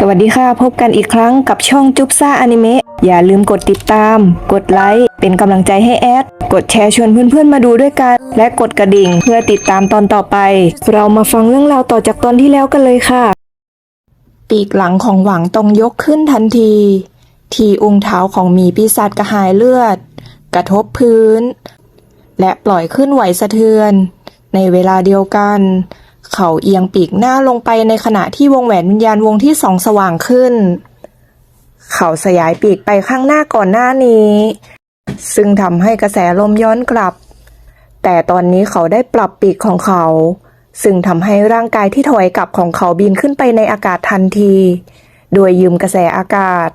สวัสดีค่ะ พบกันอีกครั้งกับช่องจุ๊บซ่าอนิเมะอย่าลืมกดติดตาม กดไลค์ เป็นกำลังใจให้แอด กดแชร์ชวนเพื่อนๆมาดูด้วยกัน และกดกระดิ่งเพื่อติดตามตอนต่อไป เรามาฟังเรื่องราวต่อจากตอนที่แล้วกันเลยค่ะ ปีกหลังของหวังตรงยกขึ้นทันที ที่องค์เท้าของหมีปีศาจกระหายเลือด กระทบพื้น และปล่อยขึ้นไหวสะเทือน ในเวลาเดียวกัน เขาเอียงปีกหน้าลงไปในขณะที่วงแหวนวิญญาณวงที่สองสว่างขึ้น เขาสยายปีกไปข้างหน้าก่อนหน้านี้ ซึ่งทำให้กระแสลมย้อนกลับ แต่ตอนนี้เขาได้ปรับปีกของเขา ซึ่งทำให้ร่างกายที่ถอยกลับของเขาบินขึ้นไปในอากาศทันที โดยยืมกระแสอากาศ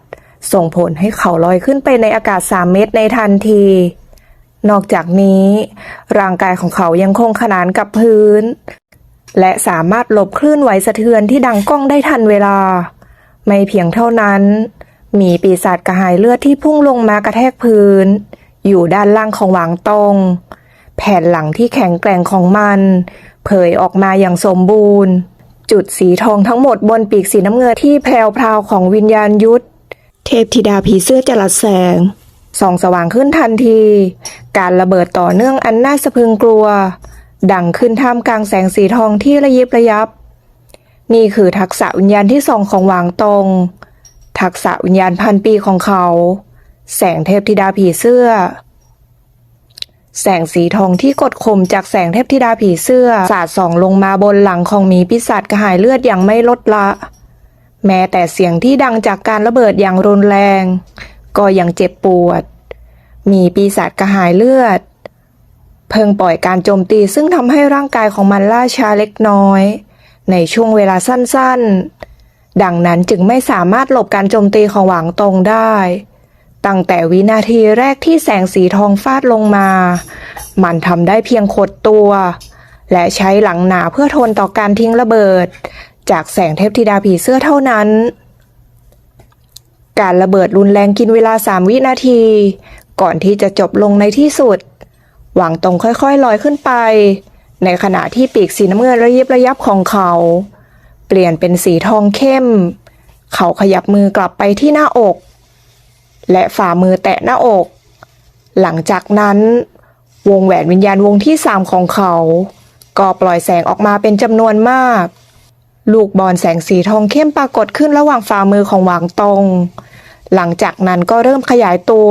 ส่งผลให้เขาลอยขึ้นไปในอากาศ 3 เมตรในทันทีนอกจากนี้ ร่างกายของเขายังคงขนานกับพื้น และสามารถหลบคลื่นไหวสะเทือนที่ดังก้องได้ทันเวลา ไม่เพียงเท่านั้น มีปีศาจกระหายเลือดที่พุ่งลงมากระแทกพื้น อยู่ด้านล่างของหวางตรงแผ่นหลังที่แข็งแกร่งของมัน เผยออกมาอย่างสมบูรณ์ จุดสีทองทั้งหมดบนปีกสีน้ำเงินที่แพรวพราวของวิญญาณยุทธเทพธิดาผีเสื้อจรัสแสงส่องสว่างขึ้นทันที การระเบิดต่อเนื่องอันน่าสะพรึงกลัว ดังขึ้นท่ามกลางแสงสีทองที่ระยิบระยับ นี่คือทักษะวิญญาณที่สองของหวางตง ทักษะวิญญาณพันปีของเขา แสงเทพธิดาผีเสื้อ แสงสีทองที่กดข่มจากแสงเทพธิดาผีเสื้อ สาดส่องลงมาบนหลังของหมีปีศาจกระหายเลือดอย่างไม่ลดละ แม้แต่เสียงที่ดังจากการระเบิดอย่างรุนแรง ก็ยังเจ็บปวด มีปีศาจกระหายเลือด เพิ่งปล่อยการโจมตีซึ่งทำให้ร่างกายของมันล่าช้าเล็กน้อย ในช่วงเวลาสั้นๆ ดังนั้นจึงไม่สามารถหลบการโจมตีของหวังตรงได้ ตั้งแต่วินาทีแรกที่แสงสีทองฟาดลงมา มันทำได้เพียงขดตัว และใช้หลังหนาเพื่อทนต่อการทิ้งระเบิด จากแสงเทพธิดาผีเสื้อเท่านั้นการระเบิดรุนแรงกินเวลาสามวินาที ก่อนที่จะจบลงในที่สุด หวังตรงค่อยๆลอยขึ้นไป ในขณะที่ปีกสีน้ำเงินระยิบระยับของเขา เปลี่ยนเป็นสีทองเข้ม เขาขยับมือกลับไปที่หน้าอก และฝ่ามือแตะหน้าอก หลังจากนั้น วงแหวนวิญญาณวงที่สามของเขา ก็ปล่อยแสงออกมาเป็นจำนวนมาก ลูกบอลแสงสีทองเข้มปรากฏขึ้นระหว่างฝ่ามือของหวางตงหลังจากนั้นก็เริ่มขยายตัว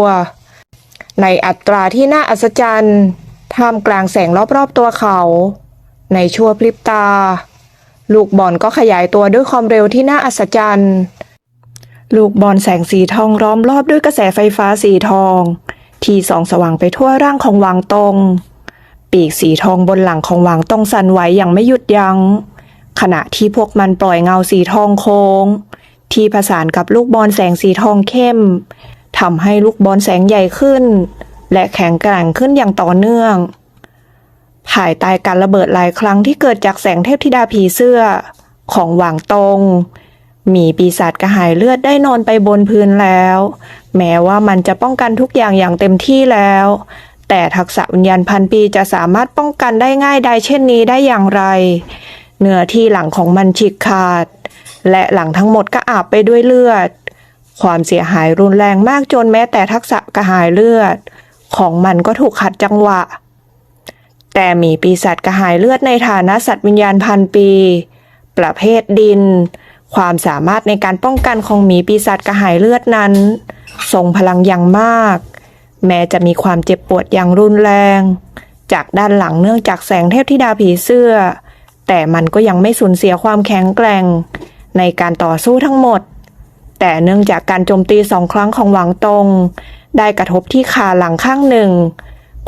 ในอัตราที่น่าอัศจรรย์ท่ามกลางแสงรอบๆตัวเขา ในชั่วพริบตา ลูกบอลก็ขยายตัวด้วยความเร็วที่น่าอัศจรรย์ ลูกบอลแสงสีทองล้อมรอบด้วยกระแสไฟฟ้าสีทอง ที่ส่องสว่างไปทั่วร่างของหวางตง ปีกสีทองบนหลังของหวางตงสั่นไหวอย่างไม่หยุดยัง้ง ขณะที่พวกมันปล่อยเงาสีทองโค้ง ที่ผสานกับลูกบอลแสงสีทองเข้ม ทำให้ลูกบอลแสงใหญ่ขึ้น และแข็งแกร่งขึ้นอย่างต่อเนื่อง ภายใต้การระเบิดหลายครั้งที่เกิดจากแสงเทพธิดาผีเสื้อของหวางตงมีปีศาจกระหายเลือดได้นอนไปบนพื้นแล้ว แม้ว่ามันจะป้องกันทุกอย่างอย่างเต็มที่แล้ว แต่ทักษะวิญญาณพันปีจะสามารถป้องกันได้ง่ายได้เช่นนี้ได้อย่างไร เนื้อที่หลังของมันฉีกขาด และหลังทั้งหมดก็อาบไปด้วยเลือด ความเสียหายรุนแรงมากจนแม้แต่ทักษะกระหายเลือด ของมันก็ถูกขัดจังหวะ แต่มีปีศาจกระหายเลือดในฐานะสัตว์วิญญาณพันปี ประเภทดิน ความสามารถในการป้องกันของหมีปีศาจกระหายเลือดนั้นทรงพลังอย่างมาก แม้จะมีความเจ็บปวดอย่างรุนแรง จากด้านหลังเนื่องจากแสงเทพธิดาผีเสื้อ แต่มันก็ยังไม่สูญเสียความแข็งแกร่ง ในการต่อสู้ทั้งหมด แต่เนื่องจากการโจมตีสองครั้งของหวังตง ได้กระทบที่ขาหลังข้างหนึ่ง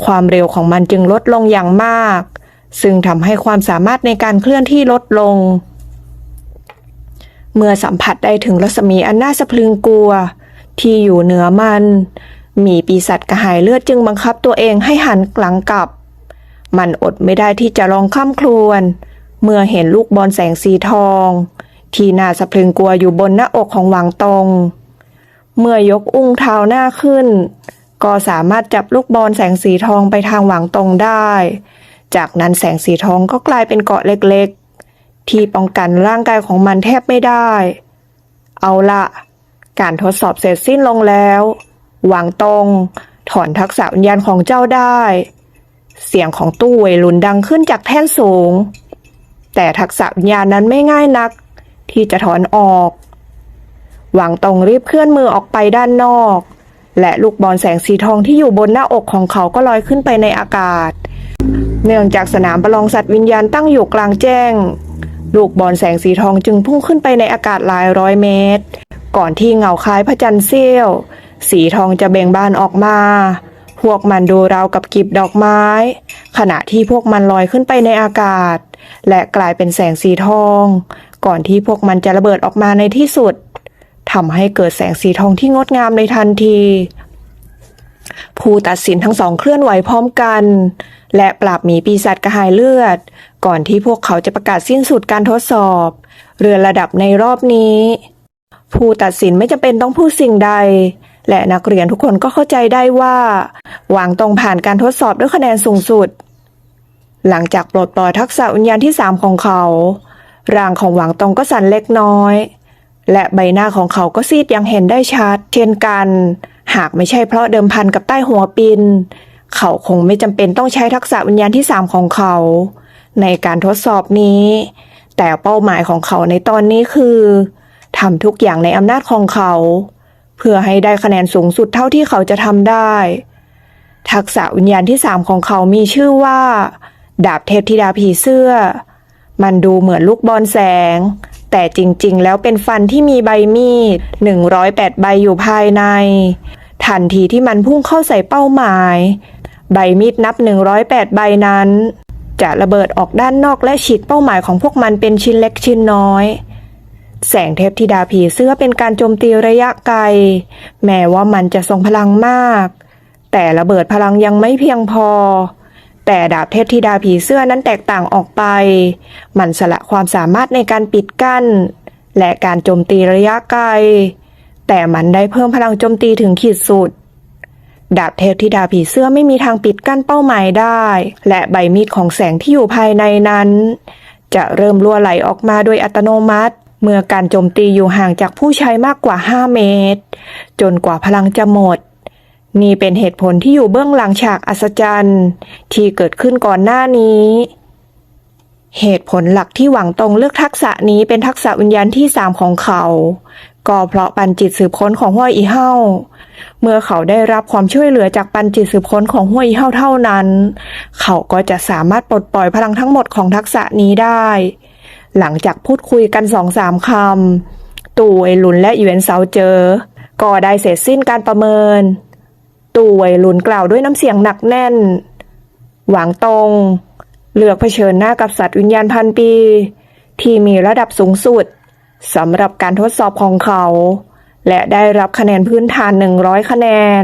ความเร็วของมันจึงลดลงอย่างมาก ซึ่งทำให้ความสามารถในการเคลื่อนที่ลดลง เมื่อสัมผัสได้ถึงรัศมีอันน่าสะพรึงกลัว ที่อยู่เหนือมัน มีปีศาจกระหายเลือดจึงบังคับตัวเองให้หันหลังกลับ มันอดไม่ได้ที่จะลองข้ามครวน เมื่อเห็นลูกบอลแสงสีทอง ที่น่าสะพรึงกลัวอยู่บนหน้าอกของหวังตง เมื่อยกอุ้งเท้าหน้าขึ้น ก็สามารถจับลูกบอลแสงสีทองไปทางหวังตงได้ จากนั้นแสงสีทองก็กลายเป็นเกาะเล็กๆ ที่ป้องกันร่างกายของมันแทบไม่ได้ เอาละการทดสอบเสร็จสิ้นลงแล้ว หวังตง ถอนทักษะวิญญาณของเจ้าได้ เสียงของตู้เวยลุนดังขึ้นจากแท่นสูง แต่ทักษะวิญญาณนั้นไม่ง่ายนัก ที่จะถอนออก หวังตรงรีบเคลื่อนมือออกไปด้านนอก และลูกบอลแสงสีทองที่อยู่บนหน้าอกของเขาก็ลอยขึ้นไปในอากาศ เนื่องจากสนามประลองสัตว์วิญญาณตั้งอยู่กลางแจ้ง ลูกบอลแสงสีทองจึงพุ่งขึ้นไปในอากาศหลายร้อยเมตร ก่อนที่เงาคล้ายพระจันทร์เสี้ยว สีทองจะเบ่งบานออกมาพวกมันดูราวกับกลีบดอกไม้ ขณะที่พวกมันลอยขึ้นไปในอากาศ และกลายเป็นแสงสีทอง ก่อนที่พวกมันจะระเบิดออกมาในที่สุดทำให้เกิดแสงสีทองที่งดงามในทันที ผู้ตัดสินทั้งสองเคลื่อนไหวพร้อมกัน และปราบหมีปีศาจกระหายเลือด ก่อนที่พวกเขาจะประกาศสิ้นสุดการทดสอบ เรือระดับในรอบนี้ ผู้ตัดสินไม่จำเป็นต้องพูดสิ่งใด และนักเรียนทุกคนก็เข้าใจได้ว่าหวังตรงผ่านการทดสอบด้วยคะแนนสูงสุด หลังจากปลดปล่อยทักษะวิญญาณที่สามของเขา ร่างของหวังตงก็สั่นเล็กน้อย และใบหน้าของเขาก็ซีดยังเห็นได้ชัด เช่นกัน หากไม่ใช่เพราะเดิมพันกับใต้หัวปิน เขาคงไม่จำเป็นต้องใช้ทักษะวิญญาณที่สามของเขา ในการทดสอบนี้ แต่เป้าหมายของเขาในตอนนี้คือทำทุกอย่างในอำนาจของเขา เพื่อให้ได้คะแนนสูงสุดเท่าที่เขาจะทำได้ ทักษะวิญญาณที่สามของเขามีชื่อว่า ดาบเทพธิดาผีเสื้อ มันดูเหมือนลูกบอลแสง แต่จริงๆ แล้วเป็นฟันที่มีใบมีด 108 ใบอยู่ภายใน ทันทีที่มันพุ่งเข้าใส่เป้าหมาย ใบมีดนับ 108 ใบนั้น จะระเบิดออกด้านนอกและฉีกเป้าหมายของพวกมันเป็นชิ้นเล็กชิ้นน้อย แสงเทพธิดาผีเสื้อเป็นการโจมตีระยะไกล แม้ว่ามันจะทรงพลังมาก แต่ระเบิดพลังยังไม่เพียงพอ แต่ดาบเทพธิดาผีเสื้อนั้นแตกต่างออกไป มันสละความสามารถในการปิดกั้น และการโจมตีระยะไกล แต่มันได้เพิ่มพลังโจมตีถึงขีดสุด ดาบเทพธิดาผีเสื้อไม่มีทางปิดกั้นเป้าหมายได้ และใบมีดของแสงที่อยู่ภายในนั้น จะเริ่มรั่วไหลออกมาโดยอัตโนมัติ เมื่อการโจมตีอยู่ห่างจากผู้ใช้มากกว่า 5 เมตร จนกว่าพลังจะหมด นี่เป็นเหตุผลที่อยู่เบื้องหลังฉากอัศจรรย์ ที่เกิดขึ้นก่อนหน้านี้ เหตุผลหลักที่หวังตรงเลือกทักษะนี้เป็นทักษะวิญญาณที่สามของเขา ก็เพราะปันจิตสืบค้นของห้วยอีเฮ้าเมื่อเขาได้รับความช่วยเหลือจากปันจิตสืบค้นของห้วยอีเฮ้าเท่านั้น เขาก็จะสามารถปลดปล่อยพลังทั้งหมดของทักษะนี้ได้ หลังจากพูดคุยกันสองสามคำตู่ไวลุนและเหยวนเซาเจอ ก็ได้เสร็จสิ้นการประเมิน ตู่ไวลุนกล่าวด้วยน้ำเสียงหนักแน่น หวังตรงเลือกเผชิญหน้ากับสัตว์วิญญาณพันปี ที่มีระดับสูงสุดสำหรับการทดสอบของเขา และได้รับคะแนนพื้นฐาน 100 คะแนน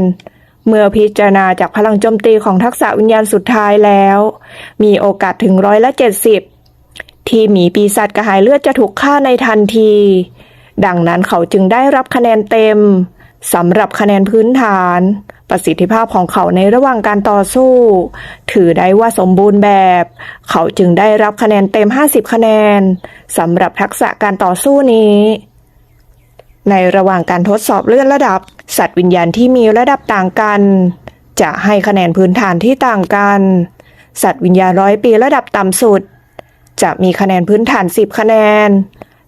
เมื่อพิจารณาจากพลังโจมตีของทักษะวิญญาณสุดท้ายแล้ว มีโอกาสถึงร้อยละ 70 ที่หมีปีศาจกระหายเลือดจะถูกฆ่าในทันที ดังนั้นเขาจึงได้รับคะแนนเต็มสำหรับคะแนนพื้นฐาน ประสิทธิภาพของเขาในระหว่างการต่อสู้ ถือได้ว่าสมบูรณ์แบบ เขาจึงได้รับคะแนนเต็ม 50 คะแนนสำหรับทักษะการต่อสู้นี้ ในระหว่างการทดสอบเลื่อนระดับ สัตว์วิญญาณที่มีระดับต่างกัน จะให้คะแนนพื้นฐานที่ต่างกัน สัตว์วิญญาณร้อยปีระดับต่ำสุด จะมีคะแนนพื้นฐาน 10 คะแนน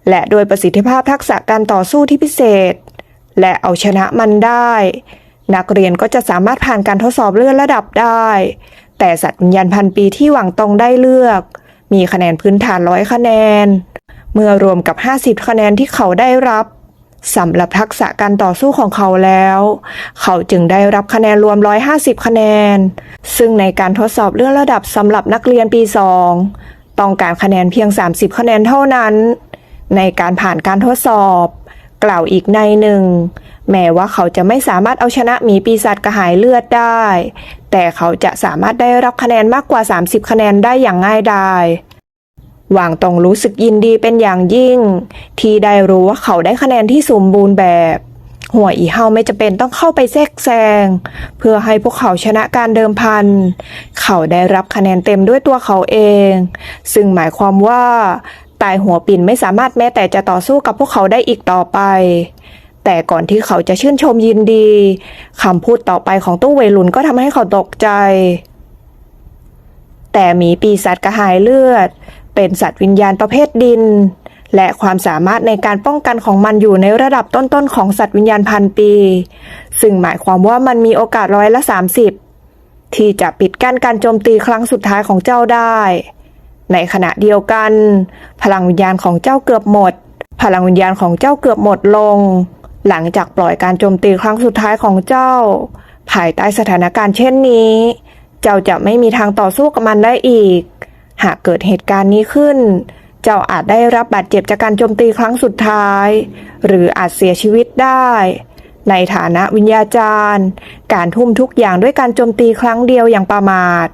และโดยประสิทธิภาพทักษะการต่อสู้ที่พิเศษ และเอาชนะมันได้ นักเรียนก็จะสามารถผ่านการทดสอบเลื่อนระดับได้ แต่สัตว์วิญญาณพันปีที่หวังตรงได้เลือก มีคะแนนพื้นฐานร้อยคะแนน เมื่อรวมกับ 50 คะแนนที่เขาได้รับสำหรับทักษะการต่อสู้ของเขาแล้ว เขาจึงได้รับคะแนนรวม 150 คะแนน ซึ่งในการทดสอบเลื่อนระดับสำหรับนักเรียนปี 2 ต้องการคะแนนเพียง 30 คะแนนเท่านั้น ในการผ่านการทดสอบ กล่าวอีกในหนึ่ง แม้ว่าเขาจะไม่สามารถเอาชนะหมีปีศาจกระหายเลือดได้ แต่เขาจะสามารถได้รับคะแนนมากกว่า 30 คะแนนได้อย่างง่ายดายหว่างตรงรู้สึกยินดีเป็นอย่างยิ่ง ที่ได้รู้ว่าเขาได้คะแนนที่สมบูรณ์แบบ หัวอีเฮาไม่จะเป็นต้องเข้าไปแทรกแซง เพื่อให้พวกเขาชนะการเดิมพัน เขาได้รับคะแนนเต็มด้วยตัวเขาเอง ซึ่งหมายความว่า ตายหัวปิ่นไม่สามารถแม้แต่จะต่อสู้กับพวกเขาได้อีกต่อไป แต่ก่อนที่เขาจะชื่นชมยินดีคำพูดต่อไปของตู้เวลุนก็ทำให้เขาตกใจ แต่หมีปีศาจกระหายเลือด เป็นสัตว์วิญญาณประเภทดิน และความสามารถในการป้องกันของมันอยู่ในระดับต้นๆของสัตว์วิญญาณพันปี ซึ่งหมายความว่ามันมีโอกาสร้อยละ 30 ที่จะปิดกั้นการโจมตีครั้งสุดท้ายของเจ้าได้ ในขณะเดียวกัน พลังวิญญาณของเจ้าเกือบหมด พลังวิญญาณของเจ้าเกือบหมดลง หลังจากปล่อยการโจมตีครั้งสุดท้ายของเจ้า ภายใต้สถานการณ์เช่นนี้ เจ้าจะไม่มีทางต่อสู้กับมันได้อีก หากเกิดเหตุการณ์นี้ขึ้น เจ้าอาจได้รับบาดเจ็บจากการโจมตีครั้งสุดท้าย หรืออาจเสียชีวิตได้ ในฐานะวิญญาจารย์ การทุ่มทุกอย่างด้วยการโจมตีครั้งเดียวอย่างประมาท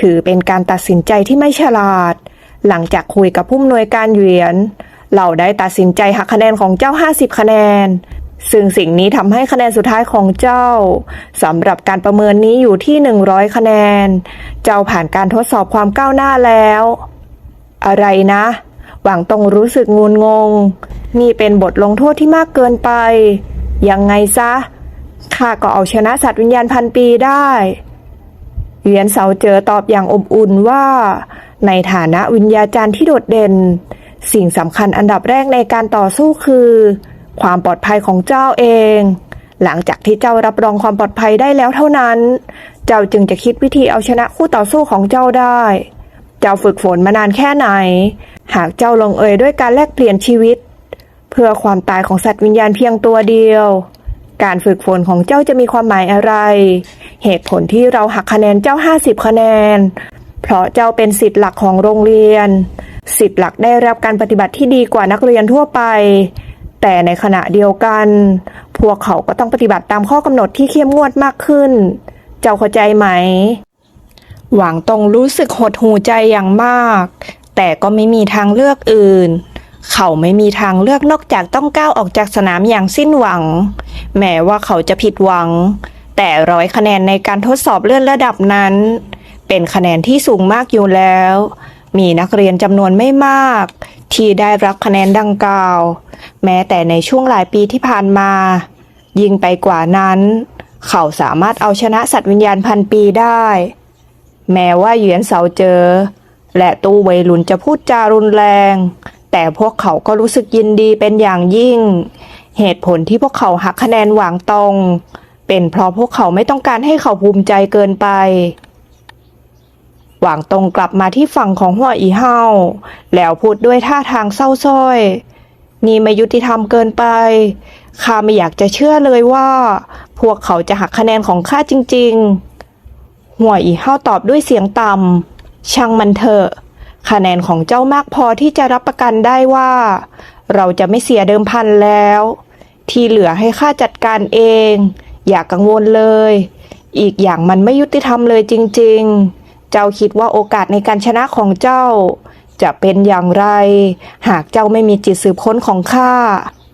ถือเป็นการตัดสินใจที่ไม่ฉลาด หลังจากคุยกับผู้อำนวยการเหวียนเราได้ตัดสินใจหักคะแนนของเจ้า 50 คะแนน ซึ่งสิ่งนี้ทำให้คะแนนสุดท้ายของเจ้าสำหรับการประเมินนี้อยู่ที่ 100 คะแนน เจ้าผ่านการทดสอบความก้าวหน้าแล้ว อะไรนะ หวังตรงรู้สึกงุนงง นี่เป็นบทลงโทษที่มากเกินไป ยังไงซะข้าก็เอาชนะสัตว์วิญญาณพันปีได้เหวียนเสาเจอตอบอย่างอบอุ่นว่า ในฐานะวิญญาจารย์ที่โดดเด่น สิ่งสำคัญอันดับแรกในการต่อสู้คือ ความปลอดภัยของเจ้าเอง หลังจากที่เจ้ารับรองความปลอดภัยได้แล้วเท่านั้น เจ้าจึงจะคิดวิธีเอาชนะคู่ต่อสู้ของเจ้าได้ เจ้าฝึกฝนมานานแค่ไหน หากเจ้าลงเอยด้วยการแลกเปลี่ยนชีวิต เพื่อความตายของสัตว์วิญญาณเพียงตัวเดียว การฝึกฝนของเจ้าจะมีความหมายอะไร เหตุผลที่เราหักคะแนนเจ้า 50 คะแนน เพราะเจ้าเป็นสิทธิ์หลักของโรงเรียน สิทธิ์หลักได้รับการปฏิบัติที่ดีกว่านักเรียนทั่วไป แต่ในขณะเดียวกัน พวกเขาก็ต้องปฏิบัติตามข้อกำหนดที่เข้มงวดมากขึ้น เจ้าเข้าใจไหม หวังตรงรู้สึกหดหูใจอย่างมาก แต่ก็ไม่มีทางเลือกอื่น เขาไม่มีทางเลือกนอกจากต้องก้าวออกจากสนามอย่างสิ้นหวัง แม้ว่าเขาจะผิดหวัง แต่ร้อยคะแนนในการทดสอบเลื่อนระดับนั้น เป็นคะแนนที่สูงมากอยู่แล้ว มีนักเรียนจำนวนไม่มาก ที่ได้รับคะแนนดังกล่าว แม้แต่ในช่วงหลายปีที่ผ่านมา ยิ่งไปกว่านั้น เขาสามารถเอาชนะสัตว์วิญญาณพันปีได้ แม้ว่าเหยียนเสาเจอ และตู้เวยหลุนจะพูดจารุนแรง แต่พวกเขาก็รู้สึกยินดีเป็นอย่างยิ่ง เหตุผลที่พวกเขาหักคะแนนหวางตรง เป็นเพราะพวกเขาไม่ต้องการให้เขาภูมิใจเกินไป หวางตรงกลับมาที่ฝั่งของหัวอีเฮาแล้วพูดด้วยท่าทางเศร้าส้อย นี่ไม่ยุติธรรมเกินไปข้าไม่อยากจะเชื่อเลยว่า พวกเขาจะหักคะแนนของข้าจริง ๆ หัวอีเฮาตอบด้วยเสียงต่ำช่างมันเถอะ คะแนนของเจ้ามากพอที่จะรับประกันได้ว่า เราจะไม่เสียเดิมพันแล้ว ที่เหลือให้ข้าจัดการเอง อย่ากกังวลเลย อีกอย่างมันไม่ยุติธรรมเลยจริง ๆ เจ้าคิดว่าโอกาสในการชนะของเจ้า จะเป็นอย่างไร หากเจ้าไม่มีจิตสืบค้นของข้า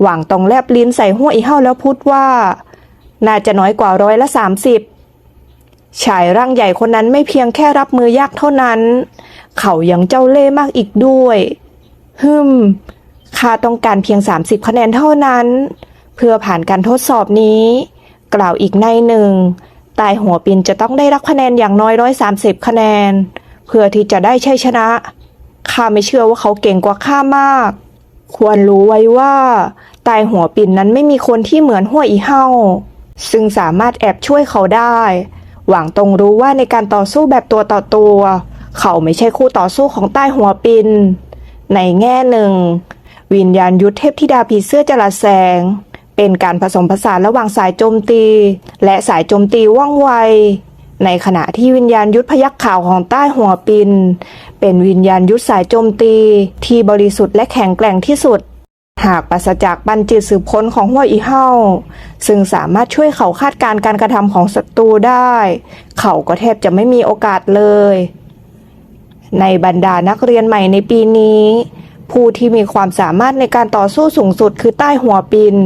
หวังตรงแลบลิ้นใส่หัวอีเห่าแล้วพูดว่า น่าจะน้อยกว่าร้อยละสามสิบชายร่างใหญ่คนนั้นไม่เพียงแค่รับมือยากเท่านั้น เขายังเจ้าเล่ห์มากอีกด้วยฮึมข้าต้องการเพียง 30 คะแนนเท่านั้น เพื่อผ่านการทดสอบนี้ กล่าวอีกในหนึ่ง ตายหัวปินจะต้องได้รับคะแนนอย่างน้อยร้อยสามสิบคะแนน เพื่อที่จะได้ชัยชนะ ข้าไม่เชื่อว่าเขาเก่งกว่าข้ามาก ควรรู้ไว้ว่า ตายหัวปินนั้นไม่มีคนที่เหมือนหัวอีเหาซึ่งสามารถแอบช่วยเขาได้ หวังตรงรู้ว่าในการต่อสู้แบบตัวต่อตัว เขาไม่ใช่คู่ต่อสู้ของใต้หัวปิน ในแง่หนึ่ง วิญญาณยุทธเทพธิดาผีเสื้อจรัสแสง เป็นการผสมผสานระหว่างสายโจมตี และสายโจมตีว่องไว ในขณะที่วิญญาณยุทธพยักขาวของใต้หัวปิน เป็นวิญญาณยุทธสายโจมตีที่บริสุทธิ์และแข็งแกร่งที่สุด หากปราศจากบัญจิตสืบค้นของหัวอีเห่าซึ่งสามารถช่วยเขาคาดการณ์การกระทำของศัตรูได้ เขาก็แทบจะไม่มีโอกาสเลย ในบรรดานักเรียนใหม่ในปีนี้ผู้ที่มีความสามารถในการต่อสู้สูงสุดคือใต้หัวปิน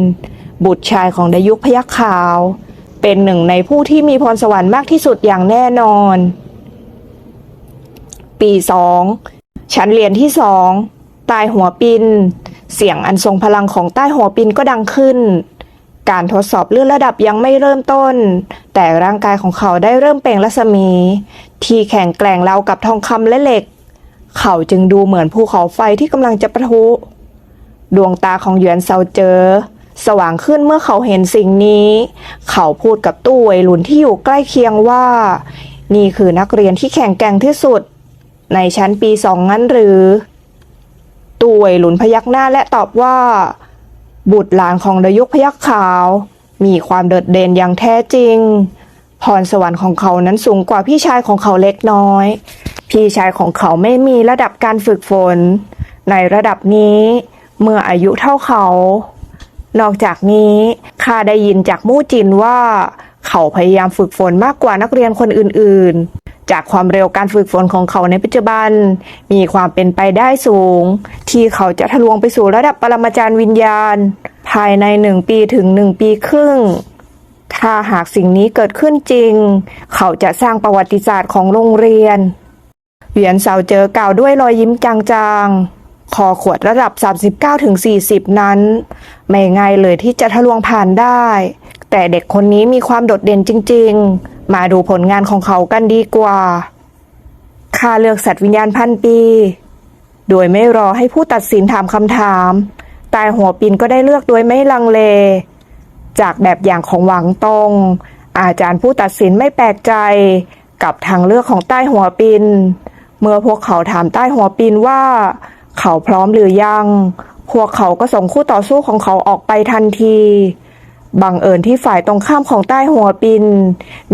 บุตรชายของดยุคพยัคฆ์ขาว เป็นหนึ่งในผู้ที่มีพรสวรรค์มากที่สุดอย่างแน่นอน ปีสองชั้นเรียนที่สองใต้หัวปิน เสียงอันทรงพลังของใต้หัวปินก็ดังขึ้น การทดสอบเลื่อนระดับยังไม่เริ่มต้น แต่ร่างกายของเขาได้เริ่มเปล่งรัศมี ที่แข็งแกร่งเรากับทองคำและเหล็ก เขาจึงดูเหมือนภูเขาไฟที่กำลังจะปะทุ ดวงตาของเหยวนเซาเจอ สว่างขึ้นเมื่อเขาเห็นสิ่งนี้ เขาพูดกับตู้วัยรุ่นที่อยู่ใกล้เคียงว่า นี่คือนักเรียนที่แข็งแกร่งที่สุด ในชั้นปีสองงั้นหรือ ตู้วัยรุ่นพยักหน้าและตอบว่า บุตรหลานของดยุคพยักขาว มีความโดดเด่นอย่างแท้จริง พรสวรรค์ของเขานั้นสูงกว่าพี่ชายของเขาเล็กน้อย พี่ชายของเขาไม่มีระดับการฝึกฝน ในระดับนี้เมื่ออายุเท่าเขา นอกจากนี้ข้าได้ยินจากมู่จินว่า เขาพยายามฝึกฝนมากกว่านักเรียนคนอื่นๆ จากความเร็วการฝึกฝนของเขาในปัจจุบัน มีความเป็นไปได้สูง ที่เขาจะทะลวงไปสู่ระดับปรมาจารย์วิญญาณ ภายในหนึ่งปีถึงหนึ่งปีครึ่ง ถ้าหากสิ่งนี้เกิดขึ้นจริง เขาจะสร้างประวัติศาสตร์ของโรงเรียน เหวียนเสาเจอกล่าวด้วยรอยยิ้มจางๆ คอขวดระดับ 39ถึง40 นั้น ไม่ง่ายเลยที่จะทะลวงผ่านได้ แต่เด็กคนนี้มีความโดดเด่นจริง ๆ มาดูผลงานของเขากันดีกว่าข้าเลือกสัตว์วิญญาณพันปี โดยไม่รอให้ผู้ตัดสินถามคำถาม ตายหัวปินก็ได้เลือกโดยไม่ลังเล จากแบบอย่างของหวังตง อาจารย์ผู้ตัดสินไม่แปลกใจ กับทางเลือกของใต้หัวปิน เมื่อพวกเขาถามใต้หัวปินว่า เขาพร้อมหรือยัง พวกเขาก็ส่งคู่ต่อสู้ของเขาออกไปทันทีบังเอิญที่ฝ่ายตรงข้ามของใต้หัวปิน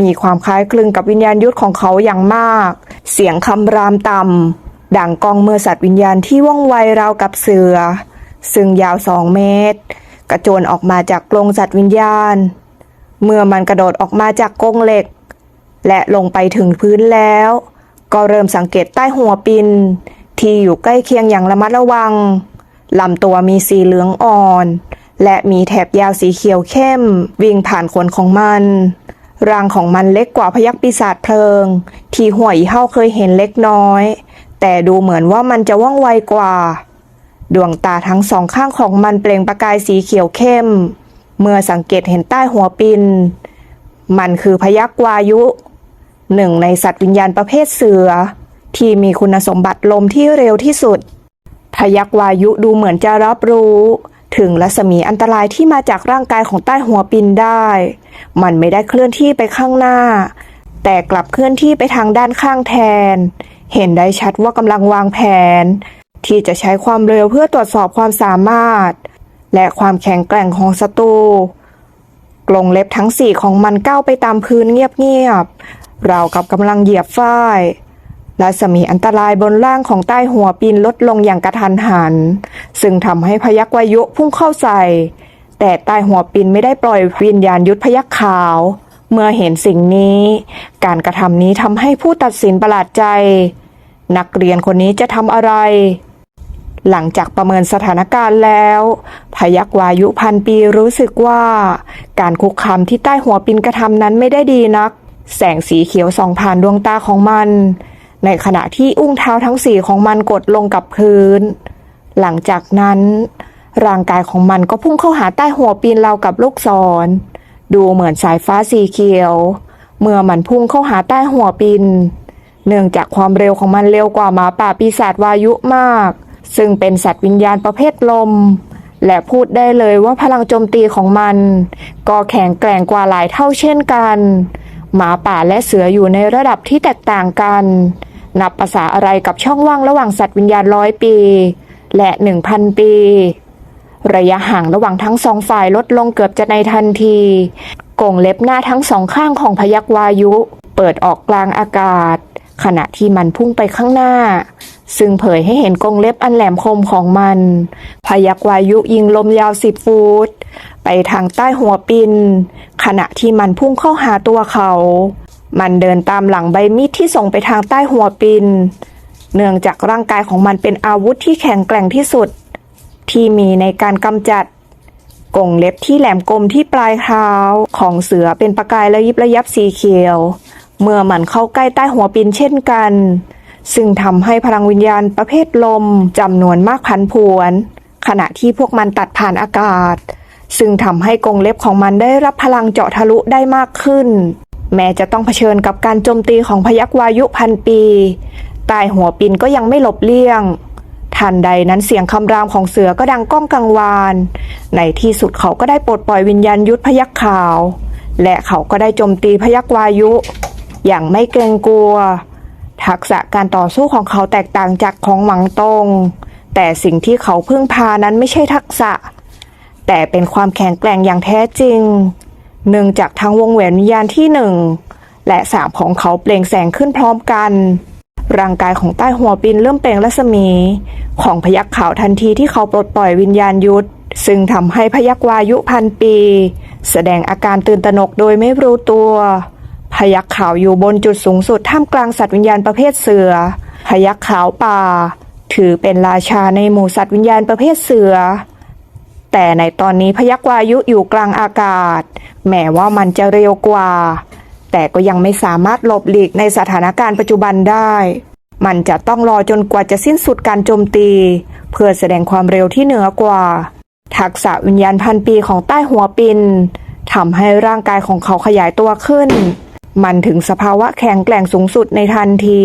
มีความคล้ายคลึงกับวิญญาณยุทธของเขาอย่างมาก เสียงคำรามต่ำดังกองเมื่อสัตว์วิญญาณที่ว่องไวราวกับเสือ ซึ่งยาวสองเมตร กระโจนออกมาจากกรงสัตว์วิญญาณ เมื่อมันกระโดดออกมาจากกรงเหล็ก และลงไปถึงพื้นแล้ว ก็เริ่มสังเกตใต้หัวปิน ที่อยู่ใกล้เคียงอย่างระมัดระวังลำตัวมีสีเหลืองอ่อน และมีแถบยาวสีเขียวเข้ม วิ่งผ่านขนของมันร่างของมันเล็กกว่าพยักปีศาจเพลิง ที่หัวอีเฮาเคยเห็นเล็กน้อย แต่ดูเหมือนว่ามันจะว่องไวกว่า ดวงตาทั้งสองข้างของมันเปล่งประกายสีเขียวเข้ม เมื่อสังเกตเห็นใต้หัวปิน มันคือพยักวายุ หนึ่งในสัตว์วิญญาณประเภทเสือ ที่มีคุณสมบัติลมที่เร็วที่สุด พยักวายุดูเหมือนจะรับรู้ ถึงรัศมีอันตรายที่มาจากร่างกายของใต้หัวปินได้ มันไม่ได้เคลื่อนที่ไปข้างหน้า แต่กลับเคลื่อนที่ไปทางด้านข้างแทน เห็นได้ชัดว่ากำลังวางแผน ที่จะใช้ความเร็วเพื่อตรวจสอบความสามารถ และความแข็งแกร่งของศัตรูกรงเล็บทั้งสี่ของมันก้าวไปตามพื้นเงียบๆเรากับกำลังเหยียบฝ้าย รัศมีอันตรายบนล่างของใต้หัวปีนลดลงอย่างกระทันหัน ซึ่งทำให้พยักวายุพุ่งเข้าใส่ แต่ใต้หัวปีนไม่ได้ปล่อยวิญญาณยุทธพยักขาว เมื่อเห็นสิ่งนี้ การกระทำนี้ทำให้ผู้ตัดสินประหลาดใจ นักเรียนคนนี้จะทำอะไร หลังจากประเมินสถานการณ์แล้ว พยักวายุพันปีรู้สึกว่า การคุกคามที่ใต้หัวปินกระทำนั้นไม่ได้ดีนัก แสงสีเขียวส่องผ่านดวงตาของมัน ในขณะที่อุ้งเท้าทั้งสี่ของมันกดลงกับพื้น หลังจากนั้น ร่างกายของมันก็พุ่งเข้าหาใต้หัวปีนเรากับลูกศร ดูเหมือนสายฟ้าสีเขียว เมื่อมันพุ่งเข้าหาใต้หัวปินเนื่องจากความเร็วของมันเร็วกว่าหมาป่าปีศาจวายุมาก ซึ่งเป็นสัตว์วิญญาณประเภทลม และพูดได้เลยว่าพลังโจมตีของมัน ก็แข็งแกร่งกว่าหลายเท่าเช่นกัน หมาป่าและเสืออยู่ในระดับที่แตกต่างกัน นับภาษาอะไรกับช่องว่างระหว่างสัตว์วิญญาณร้อยปี และหนึ่งพันปี ระยะห่างระหว่างทั้งสองฝ่ายลดลงเกือบจะในทันทีกรงเล็บหน้าทั้งสองข้างของพยักวายุ เปิดออกกลางอากาศ ขณะที่มันพุ่งไปข้างหน้า ซึ่งเผยให้เห็นกรงเล็บอันแหลมคมของมัน พยักวายุยิงลมยาวสิบฟุตไปทางใต้หัวปิน ขณะที่มันพุ่งเข้าหาตัวเขา มันเดินตามหลังใบมีดที่ส่งไปทางใต้หัวปิน เนื่องจากร่างกายของมันเป็นอาวุธที่แข็งแกร่งที่สุด ที่มีในการกำจัดกงเล็บที่แหลมคมที่ปลายเท้าของเสือเป็นประกายระยิบระยับสีเขียว เมื่อมันเข้าใกล้ใต้หัวปินเช่นกัน ซึ่งทำให้พลังวิญญาณประเภทลมจำนวนมากพันผวน ขณะที่พวกมันตัดผ่านอากาศ ซึ่งทำให้กงเล็บของมันได้รับพลังเจาะทะลุได้มากขึ้น แม้จะต้องเผชิญกับการโจมตีของพยักวายุพันปี ตายหัวปินก็ยังไม่หลบเลี่ยง ทันใดนั้นเสียงคำรามของเสือก็ดังก้องกังวาน ในที่สุดเขาก็ได้ปลดปล่อยวิญญาณยุทธพยักขาว และเขาก็ได้โจมตีพยักวายุ อย่างไม่เกรงกลัว ทักษะการต่อสู้ของเขาแตกต่างจากของหวังตง แต่สิ่งที่เขาพึ่งพานั้นไม่ใช่ทักษะ แต่เป็นความแข็งแกร่งอย่างแท้จริง เนื่องจากทั้งวงแหวนวิญญาณที่หนึ่งและสามของเขาเปล่งแสงขึ้นพร้อมกัน ร่างกายของใต้หัวปินเริ่มเปล่งรัศมี ของพยักขาวทันทีที่เขาปลดปล่อยวิญญาณยุทธซึ่งทำให้พยักวายุพันปี แสดงอาการตื่นตระหนกโดยไม่รู้ตัว พยักขาวอยู่บนจุดสูงสุดท่ามกลางสัตว์วิญญาณประเภทเสือ พยักขาวป่า ถือเป็นราชาในหมู่สัตว์วิญญาณประเภทเสือ แต่ในตอนนี้พยักวายุอยู่กลางอากาศ แม้ว่ามันจะเร็วกว่า แต่ก็ยังไม่สามารถหลบหลีกในสถานการณ์ปัจจุบันได้ มันจะต้องรอจนกว่าจะสิ้นสุดการโจมตี เพื่อแสดงความเร็วที่เหนือกว่า ทักษะวิญญาณพันปีของใต้หัวปินทำให้ร่างกายของเขาขยายตัวขึ้น มันถึงสภาวะแข็งแกร่งสูงสุดในทันที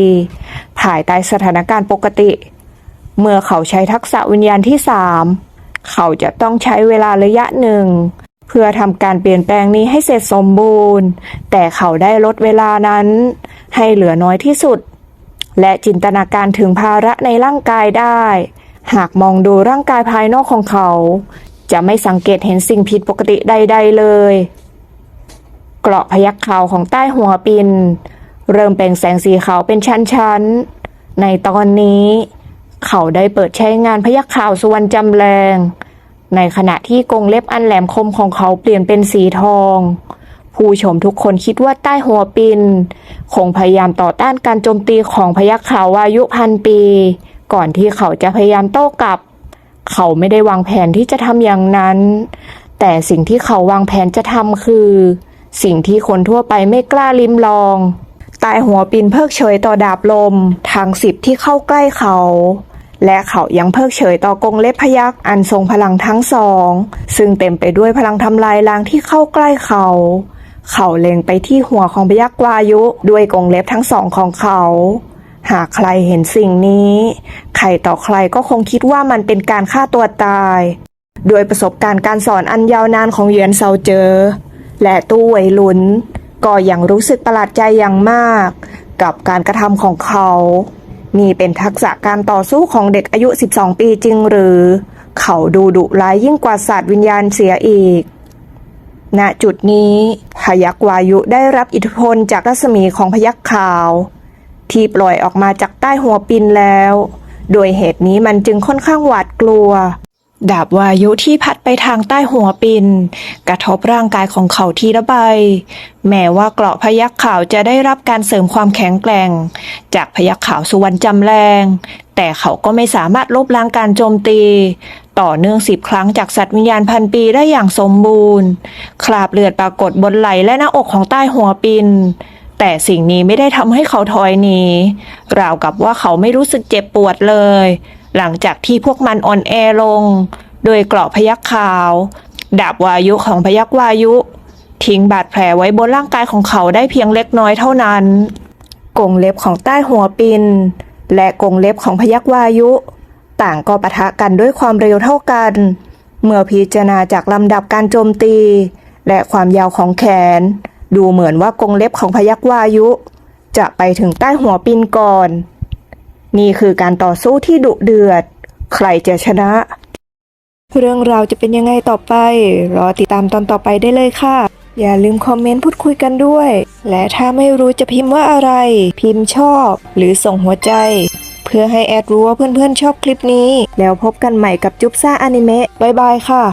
ภายใต้สถานการณ์ปกติ เมื่อเขาใช้ทักษะวิญญาณที่สาม เขาจะต้องใช้เวลาระยะหนึ่ง เพื่อทำการเปลี่ยนแปลงนี้ให้เสร็จสมบูรณ์ แต่เขาได้ลดเวลานั้น ให้เหลือน้อยที่สุด และจินตนาการถึงภาระในร่างกายได้ หากมองดูร่างกายภายนอกของเขา จะไม่สังเกตเห็นสิ่งผิดปกติใด ๆ เลยเกราะพยักขาวของใต้หัวปิน เริ่มเปล่งแสงสีขาวเป็นชั้นๆ ในตอนนี้ เขาได้เปิดใช้งานพยักข่าวสุวรรณจำแรง ในขณะที่กงเล็บอันแหลมคมของเขาเปลี่ยนเป็นสีทอง ผู้ชมทุกคนคิดว่าใต้หัวปิน คงพยายามต่อต้านการโจมตีของพยักข่าววายุพันปี ก่อนที่เขาจะพยายามโต้กลับ เขาไม่ได้วางแผนที่จะทำอย่างนั้น แต่สิ่งที่เขาวางแผนจะทำคือ สิ่งที่คนทั่วไปไม่กล้าลิ้มลอง ตายหัวปินเพิกเฉยต่อดาบลมทางสิบที่เข้าใกล้เขา และเขายังเพิกเฉยต่อกงเล็บพยักอันทรงพลังทั้งสอง ซึ่งเต็มไปด้วยพลังทำลายล้างที่เข้าใกล้เขา เขาเล็งไปที่หัวของพยักวายุด้วยกงเล็บทั้งสองของเขา หากใครเห็นสิ่งนี้ ใครต่อใครก็คงคิดว่ามันเป็นการฆ่าตัวตาย โดยประสบการณ์การสอนอันยาวนานของเหยียนเซาเจอ และตู้ไวลุนก็ยังรู้สึกประหลาดใจอย่างมาก กับการกระทำของเขา นี่เป็นทักษะการต่อสู้ของเด็กอายุ 12 ปีจริงหรือ เขาดูดุร้ายยิ่งกว่าศาสตร์วิญญาณเสียอีก ณ จุดนี้พยักวายุได้รับอิทธิพลจากรัศมีของพยักขาว ที่ปล่อยออกมาจากใต้หัวปินแล้ว โดยเหตุนี้มันจึงค่อนข้างหวาดกลัว ดาบวายุที่พัดไปทางใต้หัวปิน กระทบร่างกายของเขาทีละใบ แม้ว่าเกราะพยักขาวจะได้รับการเสริมความแข็งแกร่ง จากพยักขาวสุวรรณจำแรง แต่เขาก็ไม่สามารถลบล้างการโจมตี ต่อเนื่องสิบครั้งจากสัตว์วิญญาณพันปีได้อย่างสมบูรณ์ คราบเลือดปรากฏบนไหล่และหน้าอกของใต้หัวปิน แต่สิ่งนี้ไม่ได้ทำให้เขาถอยหนีราวกับว่าเขาไม่รู้สึกเจ็บปวดเลย หลังจากที่พวกมันอ่อนแอลง โดยเกราะพยักขาว ดาบวายุของพยักวายุ ทิ้งบาดแผลไว้บนร่างกายของเขาได้เพียงเล็กน้อยเท่านั้น กงเล็บของใต้หัวปิน และกงเล็บของพยักวายุ ต่างก็ปะทะกันด้วยความเร็วเท่ากัน เมื่อพิจารณาจากลำดับการโจมตี และความยาวของแขน ดูเหมือนว่ากงเล็บของพยักวายุ จะไปถึงใต้หัวปินก่อน นี่คือการต่อสู้ที่ดุเดือด ใครจะชนะ เรื่องราวจะเป็นยังไงต่อไป รอติดตามตอนต่อไปได้เลยค่ะ อย่าลืมคอมเมนต์พูดคุยกันด้วย และถ้าไม่รู้จะพิมพ์ว่าอะไร พิมพ์ชอบ หรือส่งหัวใจ เพื่อให้แอดรู้ว่าเพื่อนๆชอบคลิปนี้ แล้วพบกันใหม่กับจุ๊บซ่าอนิเมะบายบายค่ะ